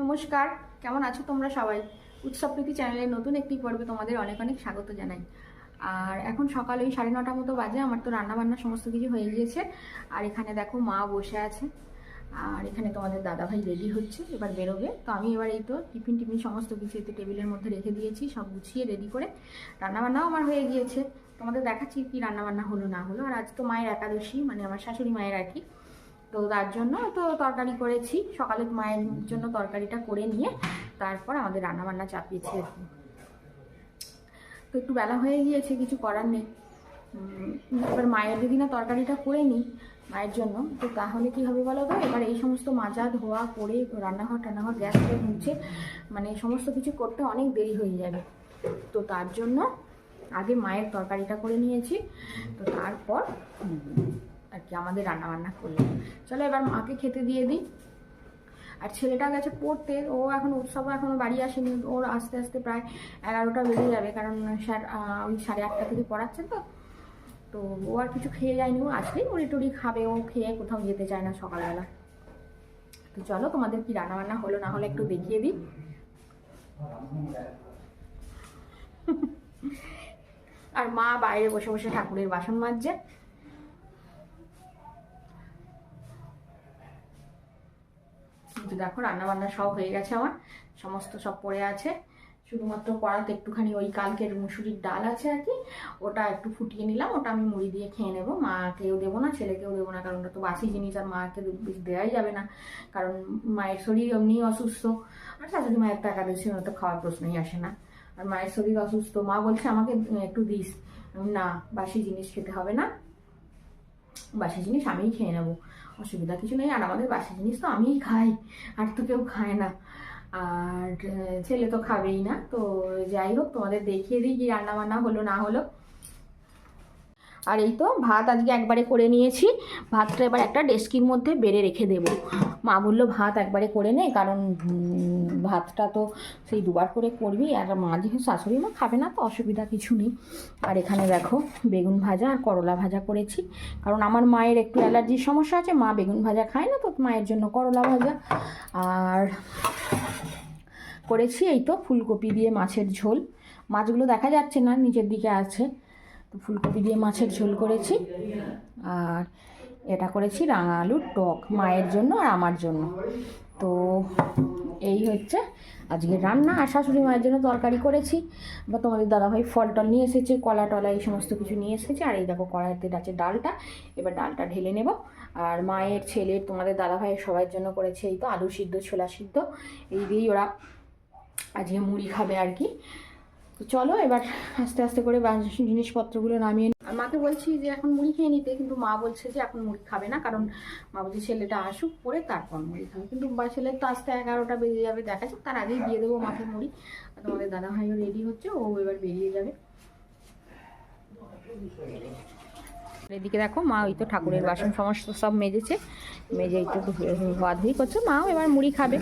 নমস্কার, কেমন আছো তোমরা সবাই? উৎসবপ্রীতি চ্যানেলের নতুন একটি পর্বে তোমাদের অনেক অনেক স্বাগত জানাই। আর এখন সকাল ওই সাড়ে নটার মতো বাজে, আমার তো রান্না বান্না সমস্ত কিছু হয়ে গিয়েছে। আর এখানে দেখো মা বসে আছে। আর এখানে তোমাদের দাদাভাই রেডি হচ্ছে, এবার বেরোবে। তো আমি এবার এই তো টিফিন টিফিন সমস্ত কিছু এতে টেবিলের মধ্যে রেখে দিয়েছি, সব গুছিয়ে রেডি করে। রান্নাবান্নাও আমার হয়ে গিয়েছে। তোমাদের দেখাচ্ছি কি রান্নাবান্না হলো না হলো। আর আজ তো মায়ের একাদশী মানে আমার শাশুড়ি মায়ের আর কি। তো তার জন্য তো তরকারি করেছি। সকালে মায়ের জন্য তরকারিটা করে নিয়ে তারপর আমাদের রান্না বান্না চাপিয়েছি আর কি। তো একটু বেলা হয়ে গিয়েছে, কিছু করার নেই। এবার মায়ের যদি না তরকারিটা করে নিই মায়ের জন্য, তো তাহলে কি হবে বলো তো? এবার এই সমস্ত মাজা ধোয়া করে রান্নাঘর, টান্নাঘর, গ্যাস ফ্যাস মুছে মানে সমস্ত কিছু করতে অনেক দেরি হয়ে যাবে। তো তার জন্য আগে মায়ের তরকারিটা করে নিয়েছি। তো তারপর কি আমাদের রান্না বান্না করলাম চলো এবার মাকে খেতে দিয়ে দিই। আর ছেলেটা গেছে পড়তে, ও এখন উৎসব এখনও বাড়ি আসেনি, ওর আস্তে আস্তে প্রায় এগারোটা বেজে যাবে, কারণ স্যার ওই সাড়ে আটটা থেকে পড়াচ্ছেন তো। তো ও আর কিছু খেয়ে যায়নি, ও আসলেই মুড়ি টুড়ি খাবে, ও খেয়ে কোথাও যেতে চায় না সকালবেলা। তো চলো তোমাদের কি রান্না বান্না হলো, না হলে একটু দেখিয়ে দিই। আর মা বাইরে বসে বসে ঠাকুরের বাসন মাজছে। কিন্তু দেখো রান্না বান্না সব হয়ে গেছে আমার। সমস্ত সব পড়ে আছে। শুধুমাত্র কড়াতে একটুখানি ওই কালকের মুসুরির ডাল আছে আর কি, ওটা একটু ফুটিয়ে নিলাম। ওটা আমি মুড়ি দিয়ে খেয়ে নেব। মাকেও দেবো না, ছেলেকেও দেবো না, কারণ ওটা তো বাসি জিনিস আর মাকে দেওয়াই যাবে না। কারণ মায়ের শরীর এমনি অসুস্থ। আর শাশুড়ি মায়ের তো একাদশী তো খাওয়ার প্রশ্নই আসে না। আর মায়ের শরীর অসুস্থ, মা বলছে আমাকে একটু দিস। না, বাসি জিনিস খেতে হবে না। বাসি জিনিস আমিই খেয়ে নেব। অসুবিধা কিছু নেই, আর আমাদের বাসি জিনিস তো আমিই খাই, আর তো কেউ খায় না। আর ছেলে তো খাবেই না, তো যাই হোক তোমাদের দেখিয়ে দিই কি রান্না বান্না হলো না হলো। আর এই তো ভাত আজকে একবারে করে নিয়েছি। ভাতটা এবার একটা ডেস্কির মধ্যে বেড়ে রেখে দেব। মা বলল, ভাত একবারে করে নে, কারণ ভাতটা তো সেই দুবার করে করবি। আর মা যেহেতু শাশুড়ি মা খাবে না, তো অসুবিধা কিছু নেই। আর এখানে দেখো, বেগুন ভাজা আর করলা ভাজা করেছি। কারণ আমার মায়ের একটু অ্যালার্জির সমস্যা আছে, মা বেগুন ভাজা খায় না, তো মায়ের জন্য করলা ভাজা। আর করেছি এই তো ফুলকপি দিয়ে মাছের ঝোল। মাছগুলো দেখা যাচ্ছে না, নিচের দিকে আছে। তো ফুলকপি দিয়ে মাছের ঝোল করেছি। আর এটা করেছি রাঙা আলুর টক, মায়ের জন্য আর আমার জন্য। তো এই হচ্ছে আজকে রান্না। আর শাশুড়ি মায়ের জন্য তরকারি করেছি। বা তোমাদের দাদাভাই ফল টল নিয়ে এসেছে, কলা টলা এই সমস্ত কিছু নিয়ে এসেছে। আর এই দেখো কড়াইতে আছে ডালটা। এবার ডালটা ঢেলে নেব। আর মায়ের ছেলের তোমাদের দাদাভাইয়ের সবার জন্য করেছে এই তো আলু সিদ্ধ, ছোলা সিদ্ধ। এই দিয়েই ওরা আজকে মুড়ি খাবে আর কি। তো চলো এবার আস্তে আস্তে করে জিনিসপত্রগুলো নামিয়ে মাকে বলছি যে এখন মুড়ি খেয়ে নিতে, কিন্তু মা বলছে যে এখন মুড়ি খাবে না, কারণ মা বলছে ছেলেটা আসুক, পরে তারপর মুড়ি খাবে। কিন্তু ছেলের তো আসতে এগারোটা বেজে যাবে, দেখা যাক, তার আগেই দিয়ে দেবো মাকে মুড়ি। তোমাদের দাদা ভাইও রেডি হচ্ছে, ও এবার বেরিয়ে যাবে। এদিকে দেখো, মা ওই তো ঠাকুরের বাসন সমস্ত সব মেজেছে, মেজে একটু ধোয়া ধুই করছে, মাও এবার মুড়ি খাবে।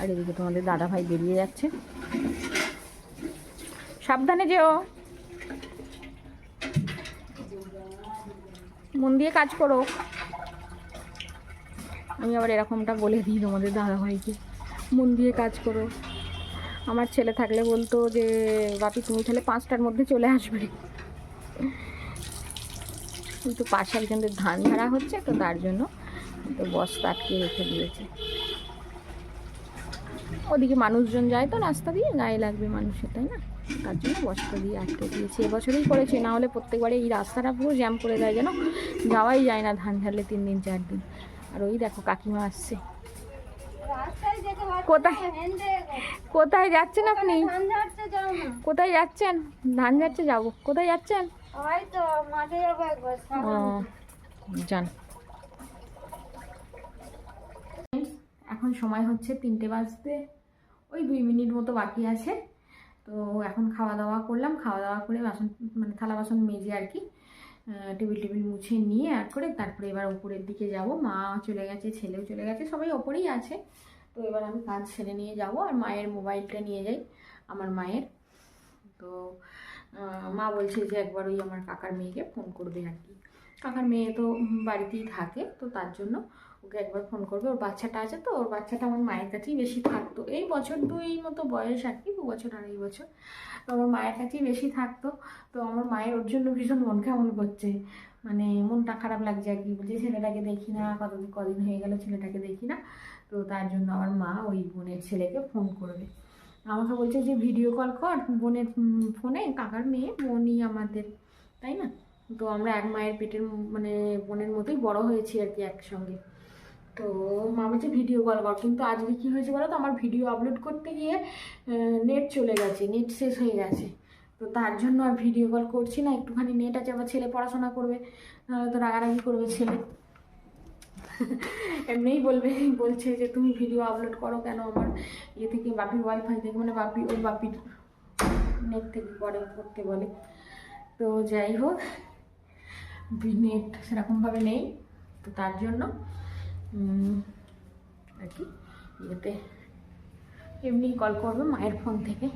আর এদিকে তোমাদের দাদা ভাই বেরিয়ে যাচ্ছে। সাবধানে যেও। মন দিয়ে কাজ করো। আমি আবার এরকমটা বলে দিই তোমাদের দাদা ভাইকে মন দিয়ে কাজ করো। আমার ছেলে থাকলে বলতো যে, বাপি, তুমি তাহলে পাঁচটার মধ্যে চলে আসবে। কিন্তু পাশে একজনদের ধান ঝাড়া হচ্ছে, তো তার জন্য তো বস্তা আটকে রেখে দিয়েছে। ওদিকে মানুষজন যায় তো রাস্তা দিয়ে গায়ে লাগবে মানুষের তাই না? তার জন্য বস্তা দিয়ে আটকে দিয়েছি। এবছরেই করেছি না হলে প্রত্যেকবারে এই রাস্তাটা পুরো জ্যাম করে দেয় যেন যাওয়াই যায় না ধান ঝাড়লে তিন দিন চার দিন। আর ওই দেখো কাকিমা আসছে। কোথায়? কোথায় যাচ্ছেন আপনি? কোথায় যাচ্ছেন? ধান ঝাড়তে যাব। কোথায় যাচ্ছেন? যান। এখন সময় হচ্ছে তিনটে বাজতে। ওই দুই মিনিট মতো বাকি আছে। তো এখন খাওয়া দাওয়া করলাম। খাওয়া দাওয়া করে বাসন মানে থালা বাসন মেজে আর কি টেবিল টেবিল মুছে নিয়ে আর করে তারপরে এবার উপরের দিকে যাব। মা চলে গেছে, ছেলেও চলে গেছে, সবাই ওপরেই আছে। তো এবার আমি কাজ সেরে নিয়ে যাব আর মায়ের মোবাইলটা নিয়ে যাই, আমার মায়ের। তো মা বলছে যে একবার ওই আমার কাকার মেয়েকে ফোন করবে আর কি। কাকার মেয়ে তো বাড়িতেই থাকে, তো তার জন্য ওকে একবার ফোন করবে, ওর বাচ্চাটা আছে তো, ওর বাচ্চাটা আমার মায়ের কাছেই বেশি থাকতো। এই বছর দুই মতো বয়স আর কি, দু বছর আড়াই বছর। তো আমার মায়ের কাছেই বেশি থাকতো। তো আমার মায়ের ওর জন্য ভীষণ মন কেমন করছে। মানে মনটা খারাপ লাগছে আর কি, বলছে ছেলেটাকে দেখি না, কতদিন, কদিন হয়ে গেল ছেলেটাকে দেখি না। তো তার জন্য আমার মা ওই বোনের ছেলেকে ফোন করবে। আমাকে বলছে যে, ভিডিও কল কর, বোনের ফোনে, কাকার মেয়ে বোনই আমাদের। তাই না? তো আমরা এক মায়ের পেটের মানে বোনের মতোই বড় হয়েছি আর কি একসঙ্গে। তো মা বলছে ভিডিও কল কর, কিন্তু আজকে কী হয়েছে বলো তো আমার ভিডিও আপলোড করতে গিয়ে নেট চলে গেছে নেট শেষ হয়ে গেছে। তো তার জন্য আর ভিডিও কল করছি না, একটুখানি নেট আছে, আবার ছেলে পড়াশোনা করবে তো রাগারাগি করবে ছেলে। এমনিই বলবে, বলছে যে তুমি ভিডিও আপলোড করো কেন? আমার ইয়ে থেকে বাপির ওয়াইফাই থেকে মানে বাপি ওই বাপির নেট থেকে করে, করতে বলে। তো যাই হোক নেট সেরকমভাবে নেই। তো তার জন্য আর কি? ইয়েতে এমনি কল করবে মায়ের ফোন থেকে।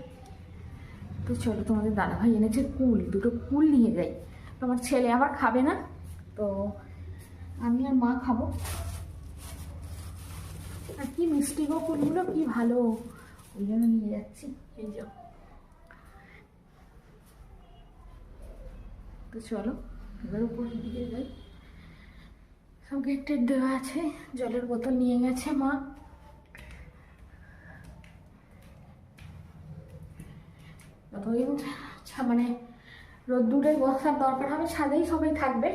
তো চলো তোমাদের দাদাভাই এনেছে কুল, দুটো কুল নিয়ে যাই। তোমার ছেলে আবার খাবে না? তো আমি আর মা খাব। আর কি মিষ্টি গো কুলগুলো, কি ভালো। ওই জন্য নিয়ে যাচ্ছি। এই যে। তো চলো, এবার উপরের দিকে যাই। সব গেট টেট দেওয়া আছে। জলের বোতল নিয়ে গেছে মা। যতদিন মানে রোদ্দুরে বসার দরকার হবে, ছাদেই সবাই থাকবে।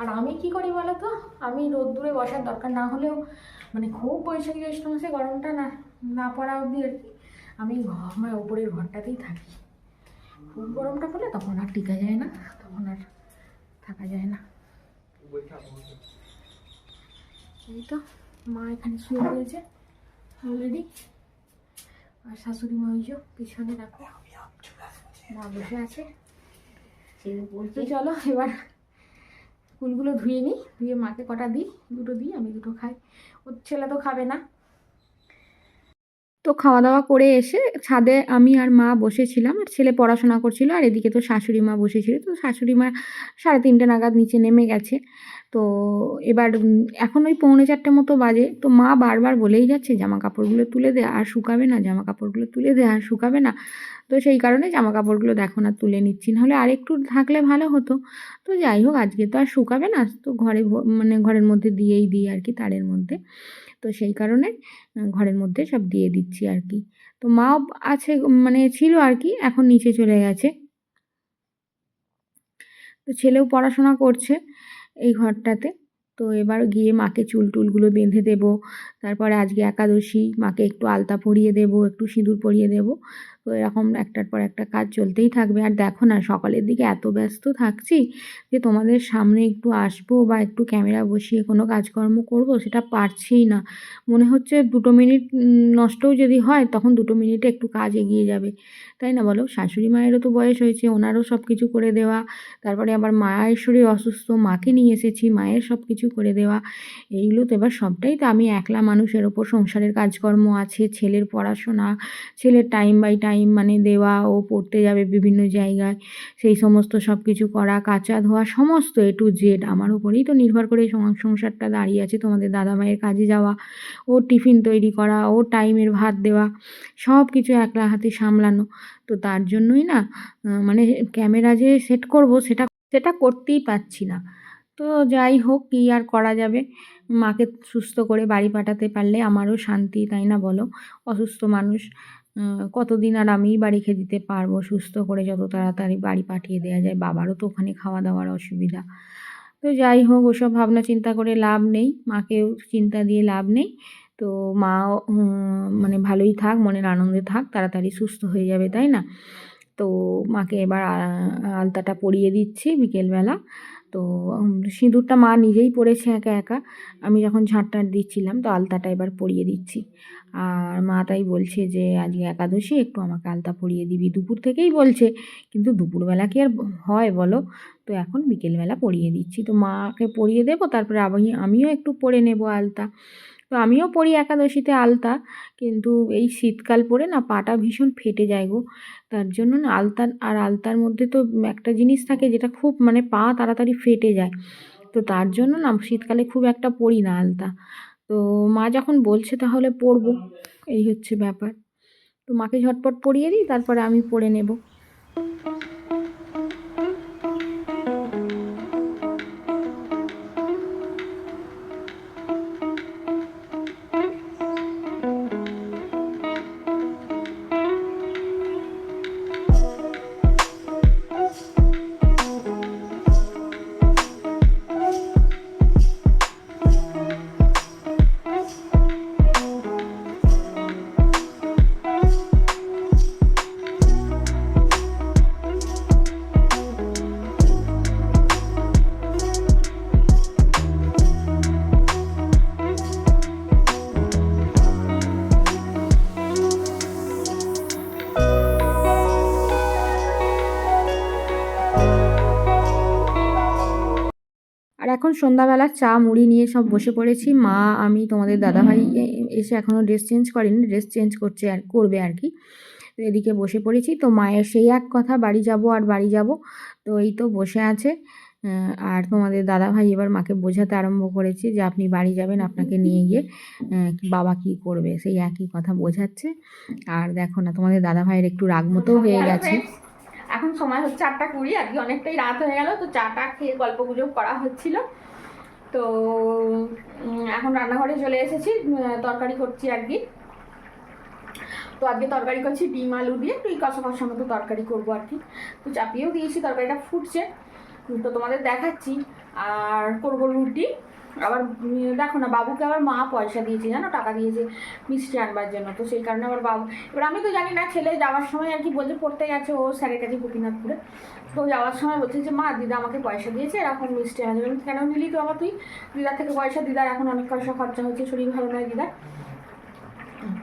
আর আমি কি করি বলো তো? আমি রোদ্দুরে বসার দরকার না হলেও মানে খুব বৈশাখী জ্যৈষ্ঠ মাসে গরমটা না না পড়া অবধি আর কি, আমি আমার উপরের ঘরটাতেই থাকি। খুব গরমটা পড়লে তখন আর টিকা যায় না, তখন আর থাকা যায় না। এই তো মা এখানে শুয়ে রয়েছে অলরেডি আর শাশুড়ি মা ওই পিছনে রাখো মা বসে আছে। বলতে চলো এবার ফুলগুলো ধুয়ে নিই ধুয়ে মাকে কটা দিই দুটো দিই আমি দুটো খাই। ওর ছেলে তো খাবে না। তো খাওয়া দাওয়া করে এসে ছাদে আমি আর মা বসেছিলাম, আর ছেলে পড়াশোনা করছিল, আর এদিকে তো শাশুড়ি মা বসেছিল, তো শাশুড়ি মা সাড়ে তিনটে নাগাদ নিচে নেমে গেছে। তো এবার এখন ওই পৌনে চারটে মতো বাজে। তো মা বারবার বলেই যাচ্ছে জামা কাপড়গুলো তুলে দে, আর শুকাবে না জামা কাপড়গুলো তুলে দে, আর শুকাবে না। তো সেই কারণে জামা কাপড়গুলো দেখো না, তুলে নিচ্ছি। নাহলে আর একটু থাকলে ভালো হতো। তো যাই হোক, আজকে তো আর শুকাবে না, তো ঘরে মানে ঘরের মধ্যে দিয়েই দিই আর কি, তারের মধ্যে। তো সেই কারণে ঘরের মধ্যে সব দিয়ে দিচ্ছি আর কি। তো মাও আছে মানে ছিল আর কি, এখন নিচে চলে গেছে। তো ছেলেও পড়াশোনা করছে। এই ঘরটাতে। তো এবার গিয়ে মাকে চুল টুলগুলো বেঁধে দেব। তারপরে আজকে একাদশী, মাকে একটু আলতা পরিয়ে দেব, একটু সিঁদুর পরিয়ে দেব। তো এরকম একটার পর একটা কাজ চলতেই থাকবে। আর দেখো না, সকালের দিকে এত ব্যস্ত থাকছি যে তোমাদের সামনে একটু আসব বা একটু ক্যামেরা বসিয়ে কোনো কাজকর্ম করব সেটা পারছিই না। মনে হচ্ছে দুটো মিনিট নষ্টও যদি হয় তখন দুটো মিনিটে একটু কাজ এগিয়ে যাবে। তাই না বলো? শাশুড়ি মায়েরও তো বয়স হয়েছে, ওনারও সব কিছু করে দেওয়া। তারপরে আবার মায়ের শরীর অসুস্থ, মাকে নিয়ে এসেছি, মায়ের সব কিছু করে দেওয়া। এইগুলো তো এবার সবটাই তো আমি একলা মানুষের ওপর সংসারের কাজকর্ম আছে, ছেলের পড়াশোনা, ছেলের টাইম বাই টাইম মানে দেওয়া ও পড়তে যাবে বিভিন্ন জায়গায়। সেই সমস্ত সব কিছু করা, কাচা ধোয়া, সমস্ত এ টু জেড আমার ওপরেই তো নির্ভর করে সংসারটা দাঁড়িয়ে আছে, তোমাদের দাদা মায়ের কাজে যাওয়া ওর টিফিন তৈরি করা ওর টাইমের ভাত দেওয়া সব কিছু একলা হাতে সামলানো। তো তার জন্যই না মানে ক্যামেরা যে সেট করব সেটা সেটা করতেই পারছি না। তো যাই হোক, কী আর করা যাবে? মাকে সুস্থ করে বাড়ি পাঠাতে পারলে আমারও শান্তি, তাই না বলো? অসুস্থ মানুষ কতদিন আর আমিই বাড়ি খেয়ে দিতে পারব? সুস্থ করে যত তাড়াতাড়ি বাড়ি পাঠিয়ে দেওয়া যায়, বাবারও তো ওখানে খাওয়া দাওয়ার অসুবিধা। তো যাই হোক, ওসব ভাবনা চিন্তা করে লাভ নেই, মাকেও চিন্তা দিয়ে লাভ নেই। তো মা মানে ভালোই থাক, মনের আনন্দে থাক, তাড়াতাড়ি সুস্থ হয়ে যাবে, তাই না? তো মাকে এবার আলতাটা পরিয়ে দিচ্ছি বিকেলবেলা। তো সিঁদুরটা মা নিজেই পড়েছে একা একা। আমি যখন ঝাঁটটা দিচ্ছিলাম তো আলতাটা এবার পরিয়ে দিচ্ছি। আর মা তাই বলছে যে, আজকে একাদশী, একটু আমাকে আলতা পরিয়ে দিবি। দুপুর থেকেই বলছে, কিন্তু দুপুরবেলা কি আর হয় বলো? তো এখন বিকেলবেলা পরিয়ে দিচ্ছি। তো মাকে পরিয়ে দেবো, তারপরে আমি আমিও একটু পরে নেব আলতা। তো আমিও পরি একাদশীতে আলতা, কিন্তু এই শীতকাল পরে না পাটা ভীষণ ফেটে যায় গো। তার জন্য না আলতা আর আলতার মধ্যে তো একটা জিনিস থাকে যেটা খুব মানে পা তাড়াতাড়ি ফেটে যায়। তো তার জন্য না শীতকালে খুব একটা পরি না আলতা। তো মা যখন বলছে তাহলে পরবো এই হচ্ছে ব্যাপার। তো মাকে ঝটপট পরিয়ে দিই, তারপরে আমি পরে নেব। এখন সন্ধ্যাবেলা চা, মুড়ি নিয়ে সব বসে পড়েছি। মা, আমি, তোমাদের দাদাভাই এসে এখনও ড্রেস চেঞ্জ করেনি ড্রেস চেঞ্জ করছে আর, করবে আর কি। তো এদিকে বসে পড়েছি। তো মায়ের সেই এক কথা, বাড়ি যাব আর বাড়ি যাব। তো এই তো বসে আছে। আর তোমাদের দাদাভাই এবার মাকে বোঝাতে আরম্ভ করেছে যে আপনি বাড়ি যাবেন, আপনাকে নিয়ে গিয়ে বাবা কি করবে? সেই একই কথা বোঝাচ্ছে। আর দেখো না, তোমাদের দাদাভাইয়ের একটু রাগ মতো হয়ে গেছে। এখন সময় হচ্ছে আটটা কুড়ি, আজকে অনেকটাই রাত হয়ে গেল, তো চাটা খেয়ে গল্প গুজব করা হচ্ছিল। তো এখন রান্নাঘরে চলে এসেছি তরকারি করছি আর কি তো আজকে তরকারি করছি ডিম আলু দিয়ে একটু এই কষা কষা মতো তরকারি করব আর কি। তো চাপিয়েও দিয়েছি, তরকারিটা ফুটছে। তো তোমাদের দেখাচ্ছি, আর করব রুটি। আবার দেখো না বাবুকে আবার মা পয়সা দিয়েছে জানো? টাকা দিয়েছে মিষ্টি আনবার জন্য। তো সেই কারণে আবার বাবু এবার আমি তো জানি না ছেলে যাওয়ার সময় আর কি বলছে পড়তে গেছে ও স্যারের কাছে গোপীনাথপুরে। তো যাওয়ার সময় বলছে যে মা দিদা আমাকে পয়সা দিয়েছে এরকম মিষ্টি আমি বলছি, কেন নিলি তো আবার তুই? দিদার থেকে পয়সা দিদার এখন অনেক পয়সা খরচা হচ্ছে শরীর ভালো নয় দিদার।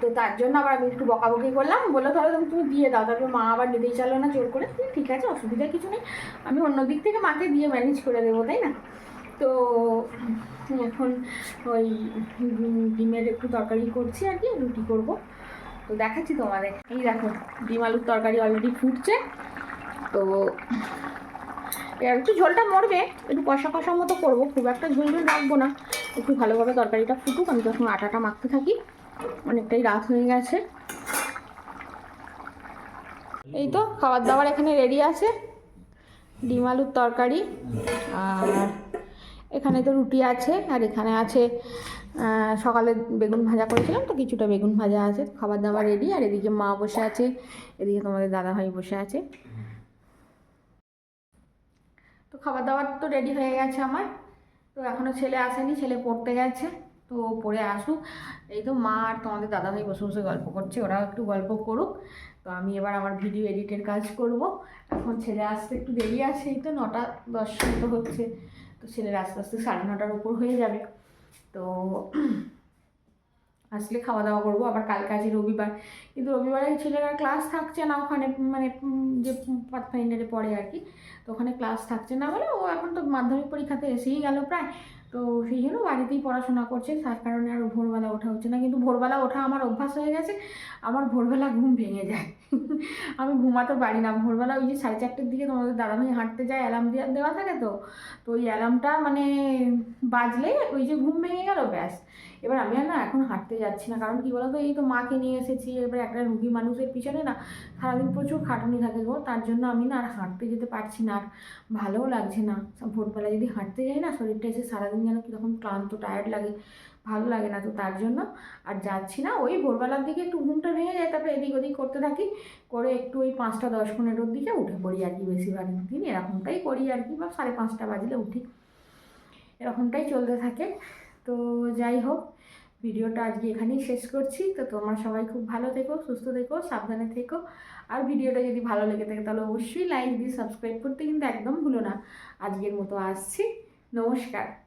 তো তার জন্য আবার আমি একটু বকাবকি করলাম বলল তাহলে তুমি তুমি দিয়ে দাও। তারপর মা আবার নিতেই চালো না জোর করে। "হুম, ঠিক আছে অসুবিধা কিছু নেই। আমি অন্য দিক থেকে মাকে দিয়ে ম্যানেজ করে দেবো তাই না? তো এখন ওই ডিমের একটু তরকারি করছি আর কি, রুটি করব। তো দেখাচ্ছি তোমাদের। এই দেখো, ডিম আলুর তরকারি অলরেডি ফুটছে। তো একটু ঝোলটা মরবে, একটু কষা কষা মতো করব। খুব একটা ঝোল ঝোল রাখব না। একটু ভালোভাবে তরকারিটা ফুটুক, আমি তখন আটাটা মাখতে থাকি। অনেকটাই রাত হয়ে গেছে। এই তো, খাবার দাবার এখানে রেডি আছে। ডিম আলুর তরকারি আর এখানে তো রুটি আছে, আর এখানে আছে সকালে বেগুন ভাজা করেছিলাম, তো কিছুটা বেগুন ভাজা আছে, খাবার দাবার রেডি আর এদিকে মা বসে আছে, এদিকে তোমাদের দাদাভাই বসে আছে। তো খাবার দাবার তো রেডি হয়ে গেছে আমার, তো এখনও ছেলে আসেনি, ছেলে পড়তে গেছে, তো পড়ে আসুক। এই তো মা আর তোমাদের দাদাভাই বসে বসে গল্প করছে, ওরাও একটু গল্প করুক। তো আমি এবার আমার ভিডিও এডিটের কাজ করব। এখন ছেলে আসতে একটু দেরি আছে, এই তো নটা দশ মতো হচ্ছে। তো ছেলের আস্তে আস্তে সাড়ে নটার উপর হয়ে যাবে। তো আসলে খাওয়া দাওয়া করব, আবার কালকে আছে রবিবার। কিন্তু রবিবারে ছেলেরা ক্লাস থাকছে না ওখানে মানে যে পাথ ফাইনালে পড়ে আর কি। তো ওখানে ক্লাস থাকছে না বলে ও এখন তো মাধ্যমিক পরীক্ষাতে এসেই গেল প্রায়। তো সেই জন্য বাড়িতেই পড়াশোনা করছে, তার কারণে আর ভোরবেলা ওঠা হচ্ছে না। কিন্তু ভোরবেলা ওঠা আমার অভ্যাস হয়ে গেছে, আমার ভোরবেলা ঘুম ভেঙে যায়। আমি ঘুমাতে পারি না। ভোরবেলা ওই যে সাড়ে চারটের দিকে তোমাদের দাদাভাই হাঁটতে যায় অ্যালার্ম দেওয়া দেওয়া থাকে তো? তো ওই অ্যালার্মটা মানে বাজলে ওই যে ঘুম ভেঙে গেল, ব্যাস। এবার আমি আর না এখন হাঁটতে যাচ্ছি না। কারণ কি বলতো, এই তো মাকে নিয়ে এসেছি, এবার একটা রুগী মানুষের পিছনে না সারাদিন প্রচুর খাটুনি থাকে গো। তার জন্য আমি না আর হাঁটতে যেতে পারছি না। আর ভালোও লাগছে না। ভোরবেলা যদি হাঁটতে যাই না, শরীরটা এসে সারাদিন যেন কীরকম ক্লান্ত টায়ার্ড লাগে। ভালো লাগে না তো তার জন্য। আর যাচ্ছি না, ওই ভোরবেলার দিকে একটু ঘুমটা ভেঙে যায়, তারপরে এদিক ওদিক করতে থাকি। করে একটু ওই পাঁচটা, দশ পনেরোর দিকে উঠে পড়ি আর কি বেশিরভাগ দিন। এরকমটাই করি আর কি, বা সাড়ে পাঁচটা বাজলে উঠি। এরকমটাই চলতে থাকে। তো যাই হোক, ভিডিওটা আজকে এখানেই শেষ করছি। তো তোমরা সবাই খুব ভালো থেকো, সুস্থ থেকো, সাবধানে থেকো। আর ভিডিওটা যদি ভালো লেগে থাকে, তাহলে অবশ্যই লাইক দিয়ে সাবস্ক্রাইব করতে কিন্তু একদম ভুলো না। আজকের মতো আসছি। নমস্কার।